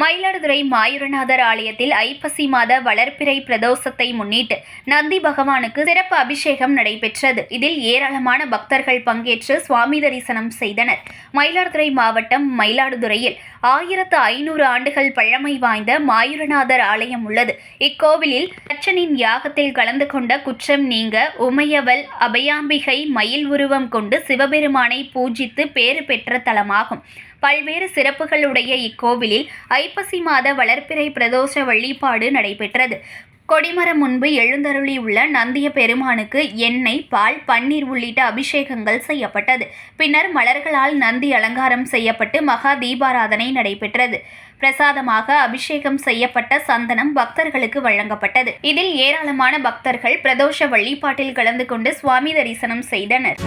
மயிலாடுதுறை மாயூரநாதர் ஆலயத்தில் ஐப்பசி மாத வளர்ப்பிறை பிரதோஷத்தை முன்னிட்டு நந்தி பகவானுக்கு சிறப்பு அபிஷேகம் நடைபெற்றது. இதில் ஏராளமான பக்தர்கள் பங்கேற்று சுவாமி தரிசனம் செய்தனர். மயிலாடுதுறை மாவட்டம் மயிலாடுதுறையில் ஆயிரத்து ஐநூறு ஆண்டுகள் பழமை வாய்ந்த மாயூரநாதர் ஆலயம் உள்ளது. இக்கோவிலில் தச்சனின் யாகத்தில் கலந்து கொண்ட குற்றம் நீங்க உமையவல் அபயாம்பிகை மயில் உருவம் கொண்டு சிவபெருமானை பூஜித்து பேறு பெற்ற தலமாகும். பல்வேறு சிறப்புகளுடைய இக்கோவிலில் ஐ ஐப்பசி மாத வளர்ப்பிறை பிரதோஷ வழிபாடு நடைபெற்றது. கொடிமரம் முன்பு எழுந்தருளியுள்ள நந்திய பெருமானுக்கு எண்ணெய் பால் பன்னீர் உள்ளிட்ட அபிஷேகங்கள் செய்யப்பட்டது. பின்னர் மலர்களால் நந்தி அலங்காரம் செய்யப்பட்டு மகா தீபாராதனை நடைபெற்றது. பிரசாதமாக அபிஷேகம் செய்யப்பட்ட சந்தனம் பக்தர்களுக்கு வழங்கப்பட்டது. இதில் ஏராளமான பக்தர்கள் பிரதோஷ வழிபாட்டில் கலந்து கொண்டு சுவாமி தரிசனம் செய்தனர்.